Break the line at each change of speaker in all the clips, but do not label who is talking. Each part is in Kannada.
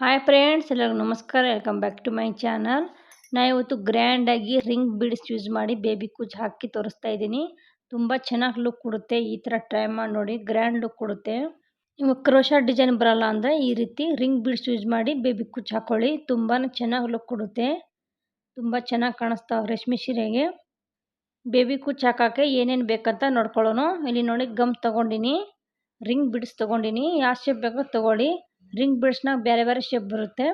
ಹಾಯ್ ಫ್ರೆಂಡ್ಸ್ ಎಲ್ಲರಿಗೂ ನಮಸ್ಕಾರ. Welcome back to my channel ನಾ ಇವತ್ತು ಗ್ರ್ಯಾಂಡಾಗಿ ರಿಂಗ್ ಬೀಡ್ಸ್ ಯೂಸ್ ಮಾಡಿ ಬೇಬಿ ಕೂಜ್ ಹಾಕಿ ತೋರಿಸ್ತಾ ಇದ್ದೀನಿ. ತುಂಬ ಚೆನ್ನಾಗಿ ಲುಕ್ ಕೊಡುತ್ತೆ. ಈ ಥರ ಟ್ರೈ ಮಾಡಿ ನೋಡಿ ಗ್ರ್ಯಾಂಡ್ ಲುಕ್ ಕೊಡುತ್ತೆ. ನೀವು ಕ್ರೋಶಾ ಡಿಸೈನ್ ಬರಲ್ಲ ಅಂದರೆ ಈ ರೀತಿ ರಿಂಗ್ ಬೀಡ್ಸ್ ಯೂಸ್ ಮಾಡಿ ಬೇಬಿ ಕೂಜ್ ಹಾಕ್ಕೊಳ್ಳಿ ತುಂಬಾ ಚೆನ್ನಾಗಿ ಲುಕ್ ಕೊಡುತ್ತೆ. ತುಂಬ ಚೆನ್ನಾಗಿ ಕಾಣಿಸ್ತಾವ ರೇಷ್ಮೆ ಸೀರೆಗೆ. ಬೇಬಿ ಕುಚ್ ಹಾಕೋಕ್ಕೆ ಏನೇನು ಬೇಕಂತ ನೋಡ್ಕೊಳ್ಳೋಣ. ಇಲ್ಲಿ ನೋಡಿ ಗಮ್ ತೊಗೊಂಡಿನಿ. ರಿಂಗ್ ಬಿಡ್ಸ್ ತೊಗೊಂಡಿನಿ. ಯಾವ ಶೇಪ್ ಬೇಕೋ ತೊಗೊಳ್ಳಿ. ರಿಂಗ್ ಬಿಡ್ಸ್ನಾಗ ಬೇರೆ ಬೇರೆ ಶೇಪ್ ಬರುತ್ತೆ.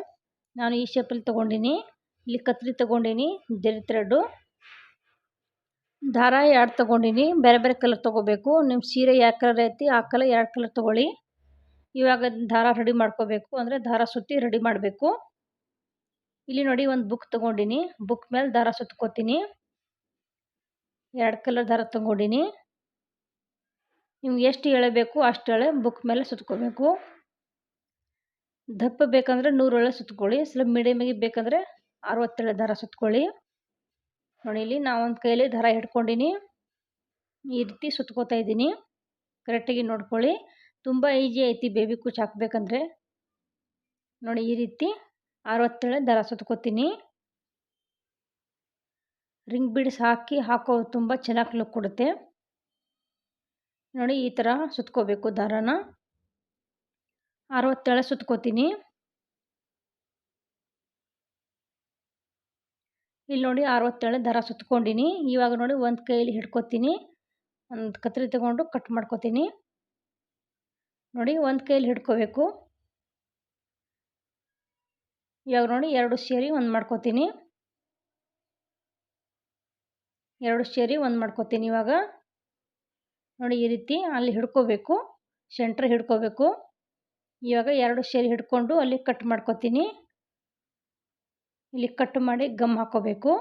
ನಾನು ಈ ಶೇಪಲ್ಲಿ ತೊಗೊಂಡಿನಿ. ಇಲ್ಲಿ ಕತ್ರಿ ತೊಗೊಂಡಿನಿ ಜರಿ ಥ್ರೆಡ್ಡು ದಾರ ಎರಡು ತೊಗೊಂಡಿನಿ. ಬೇರೆ ಬೇರೆ ಕಲರ್ ತೊಗೋಬೇಕು. ನಿಮ್ಮ ಸೀರೆ ಯಾವ ಕಲರ್ ಐತಿ, ಆ ಕಲರ್ ಎರಡು ಕಲರ್ ತೊಗೊಳ್ಳಿ. ಇವಾಗ ದಾರ ರೆಡಿ ಮಾಡ್ಕೋಬೇಕು. ಅಂದರೆ ದಾರ ಸುತ್ತಿ ರೆಡಿ ಮಾಡಬೇಕು. ಇಲ್ಲಿ ನೋಡಿ ಒಂದು ಬುಕ್ ತೊಗೊಂಡಿನಿ. ಬುಕ್ ಮೇಲೆ ದಾರ ಸುತ್ಕೋತೀನಿ. ಎರಡು ಕಲರ್ ದಾರ ತೊಗೊಂಡಿನಿ. ನಿಮ್ಗೆ ಎಷ್ಟು ಎಳೆ ಅಷ್ಟು ಎಳೆ ಬುಕ್ ಮೇಲೆ ಸುತ್ಕೋಬೇಕು. ದಪ್ಪ ಬೇಕಂದರೆ ನೂರು ಎಳೆ ಸುತ್ಕೊಳ್ಳಿ. ಸ್ವಲ್ಪ ಮೀಡಿಯಮಿಗೆ ಬೇಕಂದರೆ ಅರವತ್ತೇಳು ದಾರ ಸುತ್ಕೊಳ್ಳಿ. ನೋಡಿ ಇಲ್ಲಿ ನಾ ಒಂದು ಕೈಲಿ ದಾರ ಹಿಡ್ಕೊಂಡಿನಿ. ಈ ರೀತಿ ಸುತ್ಕೋತಾ ಇದ್ದೀನಿ. ಕರೆಕ್ಟಾಗಿ ನೋಡ್ಕೊಳ್ಳಿ. ತುಂಬ ಈಜಿ ಐತಿ ಬೇಬಿ ಕುಚ್ ಹಾಕಬೇಕಂದ್ರೆ. ನೋಡಿ ಈ ರೀತಿ ಅರವತ್ತೇಳೆ ದಾರ ಸುತ್ಕೋತೀನಿ. ರಿಂಗ್ ಬಿಡ್ಸ್ ಹಾಕಿ ಹಾಕೋ ತುಂಬ ಚೆನ್ನಾಗಿ ಲುಕ್ ಕೊಡುತ್ತೆ. ನೋಡಿ ಈ ಥರ ಸುತ್ಕೋಬೇಕು ದಾರಾನ. ಅರವತ್ತೇಳೆ ಸುತ್ಕೋತೀನಿ. ಇಲ್ಲಿ ನೋಡಿ ಅರವತ್ತೇಳು ದರ ಸುತ್ಕೊಂಡಿನಿ. ಇವಾಗ ನೋಡಿ ಒಂದು ಕೈಯಲ್ಲಿ ಹಿಡ್ಕೊತೀನಿ. ಒಂದು ಕತ್ರಿ ತಗೊಂಡು ಕಟ್ ಮಾಡ್ಕೋತೀನಿ. ನೋಡಿ ಒಂದು ಕೈಯಲ್ಲಿ ಹಿಡ್ಕೋಬೇಕು. ಇವಾಗ ನೋಡಿ ಎರಡು ಸೇರಿ ಒಂದು ಮಾಡ್ಕೊತೀನಿ. ಎರಡು ಸೇರಿ ಒಂದು ಮಾಡ್ಕೋತೀನಿ ಇವಾಗ. ನೋಡಿ ಈ ರೀತಿ ಅಲ್ಲಿ ಹಿಡ್ಕೋಬೇಕು. ಸೆಂಟ್ರ್ ಹಿಡ್ಕೋಬೇಕು. ಇವಾಗ ಎರಡು ಸೇರಿ ಹಿಡ್ಕೊಂಡು ಅಲ್ಲಿ ಕಟ್ ಮಾಡ್ಕೊತೀನಿ. ಇಲ್ಲಿ ಕಟ್ ಮಾಡಿ ಗಮ್ ಹಾಕೋಬೇಕು.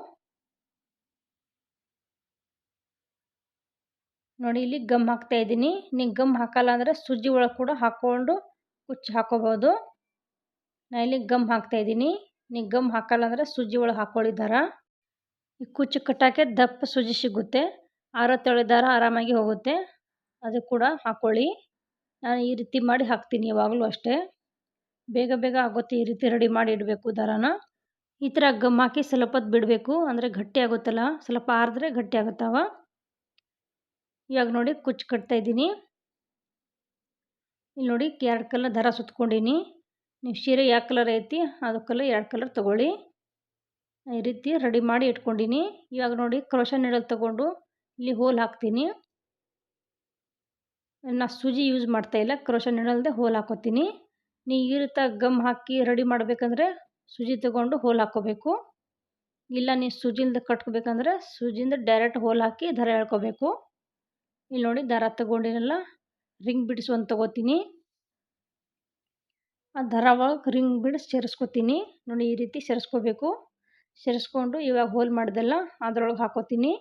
ನೋಡಿ, ಇಲ್ಲಿ ಗಮ್ ಹಾಕ್ತಾ ಇದ್ದೀನಿ. ನೀವು ಗಮ್ ಹಾಕಲ್ಲ ಅಂದರೆ ಸುಜ್ಜಿ ಒಳಗೆ ಕೂಡ ಹಾಕ್ಕೊಂಡು ಕುಚ್ಚು ಹಾಕೋಬೋದು. ನಾನು ಇಲ್ಲಿ ಗಮ್ ಹಾಕ್ತಾ ಇದ್ದೀನಿ. ನೀವು ಗಮ್ ಹಾಕಲ್ಲ ಅಂದರೆ ಸುಜ್ಜಿ ಒಳಗೆ ಹಾಕ್ಕೊಳ್ಳಿದ್ದಾರ ಈ ಕುಚ್ಚು ಕಟ್ಟಾಕೆ ದಪ್ಪ ಸುಜಿ ಸಿಗುತ್ತೆ. ಅರವತ್ತೇಳು ದಾರ ಆರಾಮಾಗಿ ಹೋಗುತ್ತೆ. ಅದು ಕೂಡ ಹಾಕ್ಕೊಳ್ಳಿ ನಾನು ಈ ರೀತಿ ಮಾಡಿ ಹಾಕ್ತೀನಿ ಯಾವಾಗಲೂ ಅಷ್ಟೇ. ಬೇಗ ಬೇಗ ಆಗುತ್ತೆ ಈ ರೀತಿ ರೆಡಿ ಮಾಡಿ ಇಡಬೇಕು ದಾರಾನ. ಈ ಥರ ಗಮ್ ಹಾಕಿ ಸ್ವಲ್ಪ ಬಿಡಬೇಕು. ಅಂದರೆ ಗಟ್ಟಿ ಆಗುತ್ತಲ್ಲ, ಸ್ವಲ್ಪ ಆರಿದ್ರೆ ಗಟ್ಟಿ ಆಗುತ್ತವ. ಇವಾಗ ನೋಡಿ ಕುಚ್ಚು ಕಟ್ತಾ ಇದ್ದೀನಿ. ಇಲ್ಲಿ ನೋಡಿ ಎರಡು ಕಲರ್ ದರ ಸುತ್ಕೊಂಡಿನಿ. ನೀವು ಸೀರೆ ಯಾವ ಕಲರ್ ಐತಿ ಅದಕ್ಕೆಲ್ಲ ಎರಡು ಕಲರ್ ತೊಗೊಳ್ಳಿ. ಈ ರೀತಿ ರೆಡಿ ಮಾಡಿ ಇಟ್ಕೊಂಡಿನಿ. ಇವಾಗ ನೋಡಿ ಕ್ರೋಶ ನೀಡಲ್ ತೊಗೊಂಡು ಇಲ್ಲಿ ಹೋಲ್ ಹಾಕ್ತೀನಿ. ನಾ ಸೂಜಿ ಯೂಸ್ ಮಾಡ್ತಾ ಇಲ್ಲ ಕ್ರೋಶ ನೆಡಲ್ದೆ ಹೋಲ್ ಹಾಕೋತೀನಿ. ನೀ ಈ ರೀತಿ ಗಮ್ ಹಾಕಿ ರೆಡಿ ಮಾಡಬೇಕಂದ್ರೆ ಸೂಜಿ ತಗೊಂಡು ಹೋಲ್ ಹಾಕೋಬೇಕು. ಇಲ್ಲ ನೀವು ಸೂಜಿಯಿಂದ ಕಟ್ಕೋಬೇಕಂದ್ರೆ ಸೂಜಿಯಿಂದ ಡೈರೆಕ್ಟ್ ಹೋಲ್ ಹಾಕಿ ದಾರ ಎಳ್ಕೋಬೇಕು. ಇಲ್ಲಿ ನೋಡಿ ದಾರ ತಗೊಂಡಿರಲ್ಲ ರಿಂಗ್ ಬಿಡಿಸುವಂತ ಒಂದು ತೊಗೋತೀನಿ. ಆ ದಾರ ಒಳಗೆ ರಿಂಗ್ ಬಿಡಿಸಿ ಸೇರಿಸ್ಕೋತೀನಿ. ನೋಡಿ ಈ ರೀತಿ ಸೇರಿಸ್ಕೋಬೇಕು. ಸೇರಿಸ್ಕೊಂಡು ಇವಾಗ ಹೋಲ್ ಮಾಡಿದೆಲ್ಲ ಅದರೊಳಗೆ ಹಾಕೋತೀನಿ.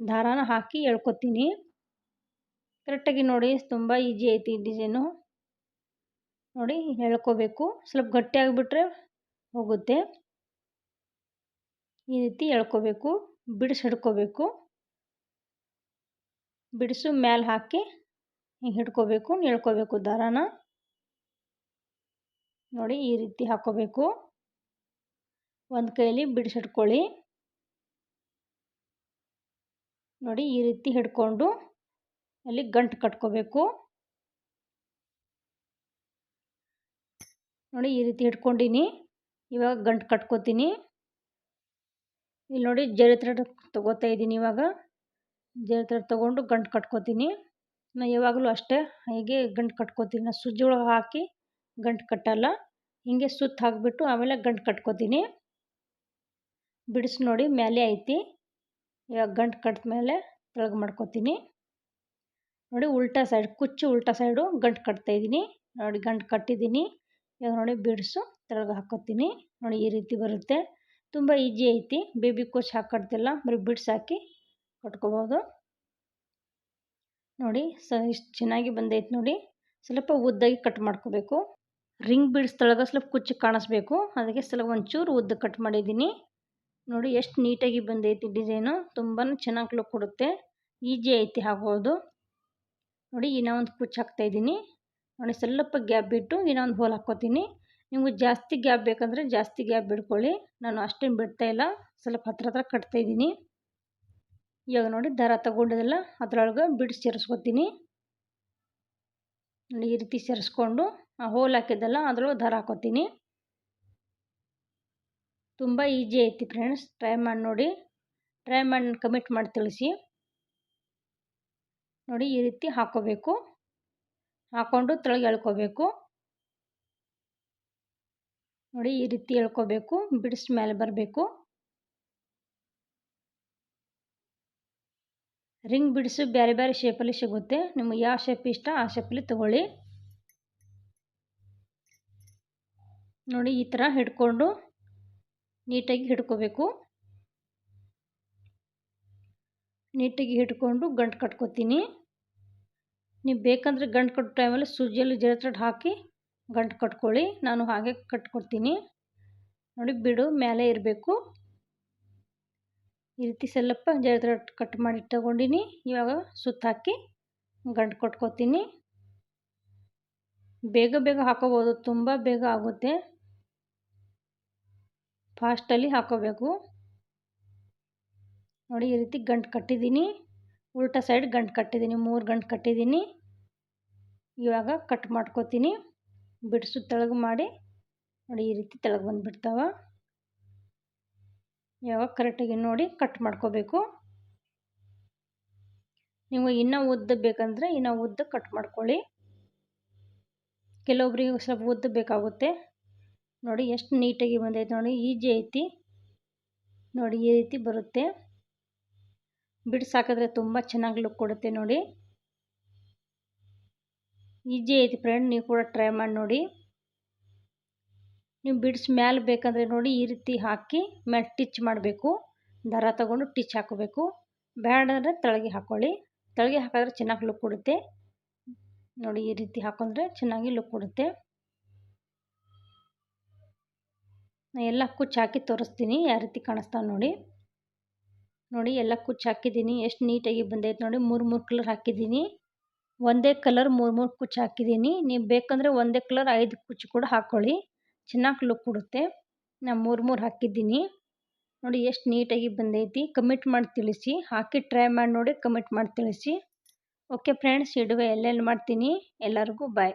ದಾರಾನ ಹಾಕಿ ಎಳ್ಕೊತೀನಿ. ಕರೆಕ್ಟಾಗಿ ನೋಡಿ, ತುಂಬ ಈಜಿ ಐತಿ ಡಿಸೈನು ನೋಡಿ, ಎಳ್ಕೋಬೇಕು. ಸ್ವಲ್ಪ ಗಟ್ಟಿಯಾಗಿಬಿಟ್ರೆ ಹೋಗುತ್ತೆ. ಈ ರೀತಿ ಎಳ್ಕೋಬೇಕು. ಬಿಡಿಸಿ ಹಿಡ್ಕೋಬೇಕು ಬಿಡಿಸು ಮ್ಯಾಲೆ ಹಾಕಿ ಹಿಡ್ಕೋಬೇಕು, ಎಳ್ಕೋಬೇಕು ದಾರಾನ. ನೋಡಿ, ಈ ರೀತಿ ಹಾಕೋಬೇಕು. ಒಂದು ಕೈಯಲ್ಲಿ ಬಿಡಿಸಿಡ್ಕೊಳ್ಳಿ ನೋಡಿ, ಈ ರೀತಿ ಹಿಡ್ಕೊಂಡು ಅಲ್ಲಿ ಗಂಟು ಕಟ್ಕೋಬೇಕು. ನೋಡಿ ಈ ರೀತಿ ಇಟ್ಕೊಂಡಿನಿ. ಇವಾಗ ಗಂಟು ಕಟ್ಕೋತೀನಿ. ಇಲ್ಲಿ ನೋಡಿ ಜರಿ ಥ್ರೆಡ್ ತೊಗೋತಾ ಇದ್ದೀನಿ ಇವಾಗ. ಜರಿ ಥ್ರೆಡ್ ತೊಗೊಂಡು ಗಂಟು ಕಟ್ಕೋತೀನಿ. ನಾ ಯಾವಾಗಲೂ ಅಷ್ಟೇ ಹೀಗೆ ಗಂಟು ಕಟ್ಕೋತೀನಿ. ನಾನು ಸುಜ್ಜಿ ಒಳಗೆ ಹಾಕಿ ಗಂಟು ಕಟ್ಟಲ್ಲ. ಹೀಗೆ ಸುತ್ತ ಹಾಕಿಬಿಟ್ಟು ಆಮೇಲೆ ಗಂಟು ಕಟ್ಕೋತೀನಿ. ಬಿಡಿಸಿ ನೋಡಿ ಮೇಲೆ ಐತಿ. ಇವಾಗ ಗಂಟು ಕಟ್ಟಿದ ಮೇಲೆ ತೆಳಗೆ ಮಾಡ್ಕೋತೀನಿ. ನೋಡಿ ಉಲ್ಟಾ ಸೈಡ್ ಕುಚ್ಚು ಉಲ್ಟಾ ಸೈಡು ಗಂಟು ಕಟ್ತಾಯಿದ್ದೀನಿ ನೋಡಿ ಗಂಟು ಕಟ್ಟಿದ್ದೀನಿ. ಇವಾಗ ನೋಡಿ ಬಿಡಿಸು, ತೆಳಗೆ ಹಾಕೋತೀನಿ. ನೋಡಿ ಈ ರೀತಿ ಬರುತ್ತೆ. ತುಂಬ ಈಜಿ ಐತಿ. ಬೇಬಿ ಕೋಚ್ ಹಾಕೊಡ್ತಿಲ್ಲ ಬರೀ ಬಿಡ್ಸ್ ಹಾಕಿ ಕಟ್ಕೋಬೋದು. ನೋಡಿ ಸ ಇಷ್ಟು ಚೆನ್ನಾಗಿ ಬಂದೈತೆ ನೋಡಿ. ಸ್ವಲ್ಪ ಉದ್ದಾಗಿ ಕಟ್ ಮಾಡ್ಕೋಬೇಕು. ರಿಂಗ್ ಬಿಡ್ಸ್ ತೊಳಗೆ ಸ್ವಲ್ಪ ಕುಚ್ಚು ಕಾಣಿಸ್ಬೇಕು. ಅದಕ್ಕೆ ಸ್ವಲ್ಪ ಒಂಚೂರು ಉದ್ದ ಕಟ್ ಮಾಡಿದ್ದೀನಿ. ನೋಡಿ ಎಷ್ಟು ನೀಟಾಗಿ ಬಂದೈತಿ ಡಿಸೈನು ತುಂಬಾ ಚೆನ್ನಾಗಿ ಲುಕ್ ಕೊಡುತ್ತೆ. ಈಜಿ ಐತಿ ಹಾಕೋದು ನೋಡಿ ಇನ್ನೊಂದು ಒಂದು ಕುಚ್ಚು ಹಾಕ್ತಾಯಿದ್ದೀನಿ ನೋಡಿ ಸ್ವಲ್ಪ ಗ್ಯಾಪ್ ಬಿಟ್ಟು ಇನ್ನೊಂದು ಹೋಲ್ ಹಾಕ್ಕೋತೀನಿ. ನಿಮಗೆ ಜಾಸ್ತಿ ಗ್ಯಾಪ್ ಬೇಕಂದರೆ ಜಾಸ್ತಿ ಗ್ಯಾಪ್ ಬಿಡ್ಕೊಳ್ಳಿ. ನಾನು ಅಷ್ಟೇನು ಬಿಡ್ತಾ ಇಲ್ಲ. ಸ್ವಲ್ಪ ಹತ್ರ ಹತ್ರ ಕಟ್ತಾಯಿದ್ದೀನಿ ಇವಾಗ ನೋಡಿ ದಾರ ತಗೊಂಡಿದ್ದೆಲ್ಲ ಅದರೊಳಗೆ ಬಿಡಿಸಿ ಸೇರಿಸ್ಕೊತೀನಿ. ನೋಡಿ ಈ ರೀತಿ ಸೇರಿಸ್ಕೊಂಡು ಆ ಹೋಲ್ ಹಾಕಿದ್ದೆಲ್ಲ ಅದರೊಳಗೆ ದಾರ ಹಾಕೋತೀನಿ ತುಂಬ ಈಜಿ ಐತಿ ಫ್ರೆಂಡ್ಸ್. ಟ್ರೈ ಮಾಡಿ ನೋಡಿ. ಟ್ರೈ ಮಾಡಿ ಕಮಿಟ್ ಮಾಡಿ ತಿಳಿಸಿ. ನೋಡಿ ಈ ರೀತಿ ಹಾಕೋಬೇಕು. ಹಾಕೊಂಡು ತೆಳಗೆ ಎಳ್ಕೋಬೇಕು. ನೋಡಿ ಈ ರೀತಿ ಎಳ್ಕೋಬೇಕು. ಬಿಡಿಸ್ ಮೇಲೆ ಬರಬೇಕು. ರಿಂಗ್ ಬಿಡಿಸು ಬೇರೆ ಬೇರೆ ಶೇಪಲ್ಲಿ ಸಿಗುತ್ತೆ. ನಿಮಗೆ ಯಾವ ಶೇಪ್ ಇಷ್ಟ ಆ ಶೇಪಲ್ಲಿ ತಗೊಳ್ಳಿ. ನೋಡಿ ಈ ಥರ ಹಿಡ್ಕೊಂಡು ನೀಟಾಗಿ ಹಿಡ್ಕೋಬೇಕು. ನೀಟಾಗಿ ಹಿಡ್ಕೊಂಡು ಗಂಟು ಕಟ್ಕೊತೀನಿ. ನೀವು ಬೇಕಂದರೆ ಗಂಟು ಕಟ್ಟೋ ಟೈಮಲ್ಲಿ ಸೂಜಿಯಲ್ಲಿ ಜರತ್ರಡ್ ಹಾಕಿ ಗಂಟು ಕಟ್ಕೊಳ್ಳಿ. ನಾನು ಹಾಗೆ ಕಟ್ಕೊಡ್ತೀನಿ. ನೋಡಿ, ಬಿಡು ಮೇಲೆ ಇರಬೇಕು. ಈ ರೀತಿ ಸ್ವಲ್ಪ ಜರತ್ರಡ್ ಕಟ್ ಮಾಡಿ ತಗೊಂಡಿನಿ ಇವಾಗ ಸುತ್ತ ಹಾಕಿ ಗಂಟು ಕಟ್ಕೊತೀನಿ. ಬೇಗ ಬೇಗ ಹಾಕೋಬೋದು. ತುಂಬ ಬೇಗ ಆಗುತ್ತೆ. ಫಾಸ್ಟಲ್ಲಿ ಹಾಕೋಬೇಕು. ನೋಡಿ ಈ ರೀತಿ ಗಂಟು ಕಟ್ಟಿದ್ದೀನಿ. ಉಲ್ಟಾ ಸೈಡ್ ಗಂಟು ಕಟ್ಟಿದ್ದೀನಿ. ಮೂರು ಗಂಟು ಕಟ್ಟಿದ್ದೀನಿ. ಇವಾಗ ಕಟ್ ಮಾಡ್ಕೋತೀನಿ. ಬಿಡಿಸು ತೆಳಗೆ ಮಾಡಿ. ನೋಡಿ ಈ ರೀತಿ ತೆಳಗೆ ಬಂದುಬಿಡ್ತಾವ. ಇವಾಗ ಕರೆಕ್ಟಾಗಿ ನೋಡಿ ಕಟ್ ಮಾಡ್ಕೋಬೇಕು. ನೀವು ಇನ್ನೂ ಉದ್ದ ಬೇಕಂದರೆ ಇನ್ನೂ ಉದ್ದ ಕಟ್ ಮಾಡ್ಕೊಳ್ಳಿ. ಕೆಲವೊಬ್ರಿಗೆ ಸ್ವಲ್ಪ ಉದ್ದ ಬೇಕಾಗುತ್ತೆ. ನೋಡಿ ಎಷ್ಟು ನೀಟಾಗಿ ಬಂದೈತೆ ನೋಡಿ ಈಜಿ ಐತಿ. ನೋಡಿ ಈ ರೀತಿ ಬರುತ್ತೆ. ಬಿಡ್ಸ್ ಹಾಕಿದ್ರೆ ತುಂಬ ಚೆನ್ನಾಗಿ ಲುಕ್ ಕೊಡುತ್ತೆ ನೋಡಿ. ಈಜಿ ಐತಿ ಫ್ರೆಂಡ್ ನೀವು ಕೂಡ ಟ್ರೈ ಮಾಡಿ ನೋಡಿ. ನೀವು ಬಿಡ್ಸ್ ಮ್ಯಾಲೆ ಬೇಕಂದರೆ ನೋಡಿ ಈ ರೀತಿ ಹಾಕಿ ಮೇಲೆ ಟಿಚ್ ಮಾಡಬೇಕು. ದರ ತಗೊಂಡು ಟಿಚ್ ಹಾಕೋಬೇಕು. ಬೇಡ ಅಂದರೆ ತಳಗೆ ಹಾಕ್ಕೊಳ್ಳಿ ತಳಗೆ ಹಾಕಿದ್ರೆ ಚೆನ್ನಾಗಿ ಲುಕ್ ಕೊಡುತ್ತೆ. ನೋಡಿ ಈ ರೀತಿ ಹಾಕೊಂಡ್ರೆ ಚೆನ್ನಾಗಿ ಲುಕ್ ಕೊಡುತ್ತೆ. ಎಲ್ಲ ಕುಚ್ಚು ಹಾಕಿ ತೋರಿಸ್ತೀನಿ, ಯಾವ ರೀತಿ ಕಾಣಿಸ್ತಾವೆ ನೋಡಿ. ನೋಡಿ ಎಲ್ಲ ಕುಚ್ಚು ಹಾಕಿದ್ದೀನಿ. ಎಷ್ಟು ನೀಟಾಗಿ ಬಂದೈತೆ ನೋಡಿ. ಮೂರು ಮೂರು ಕಲರ್ ಹಾಕಿದ್ದೀನಿ. ಒಂದೇ ಕಲರ್ ಮೂರು ಮೂರು ಕುಚ್ಚು ಹಾಕಿದ್ದೀನಿ. ನೀವು ಬೇಕಂದರೆ ಒಂದೇ ಕಲರ್ ಐದು ಕುಚ್ಚು ಕೂಡ ಹಾಕ್ಕೊಳ್ಳಿ ಚೆನ್ನಾಗಿ ಲುಕ್ ಕೊಡುತ್ತೆ. ನಾನು ಮೂರು ಮೂರು ಹಾಕಿದ್ದೀನಿ. ನೋಡಿ ಎಷ್ಟು ನೀಟಾಗಿ ಬಂದೈತಿ. ಕಮಿಟ್ ಮಾಡಿ ತಿಳಿಸಿ. ಹಾಕಿ ಟ್ರೈ ಮಾಡಿ ನೋಡಿ ಕಮಿಟ್ ಮಾಡಿ ತಿಳಿಸಿ. ಓಕೆ ಫ್ರೆಂಡ್ಸ್ ಇಡುವೆ ಎಲ್ಲೆಲ್ಲಿ ಮಾಡ್ತೀನಿ? ಎಲ್ಲರಿಗೂ ಬಾಯ್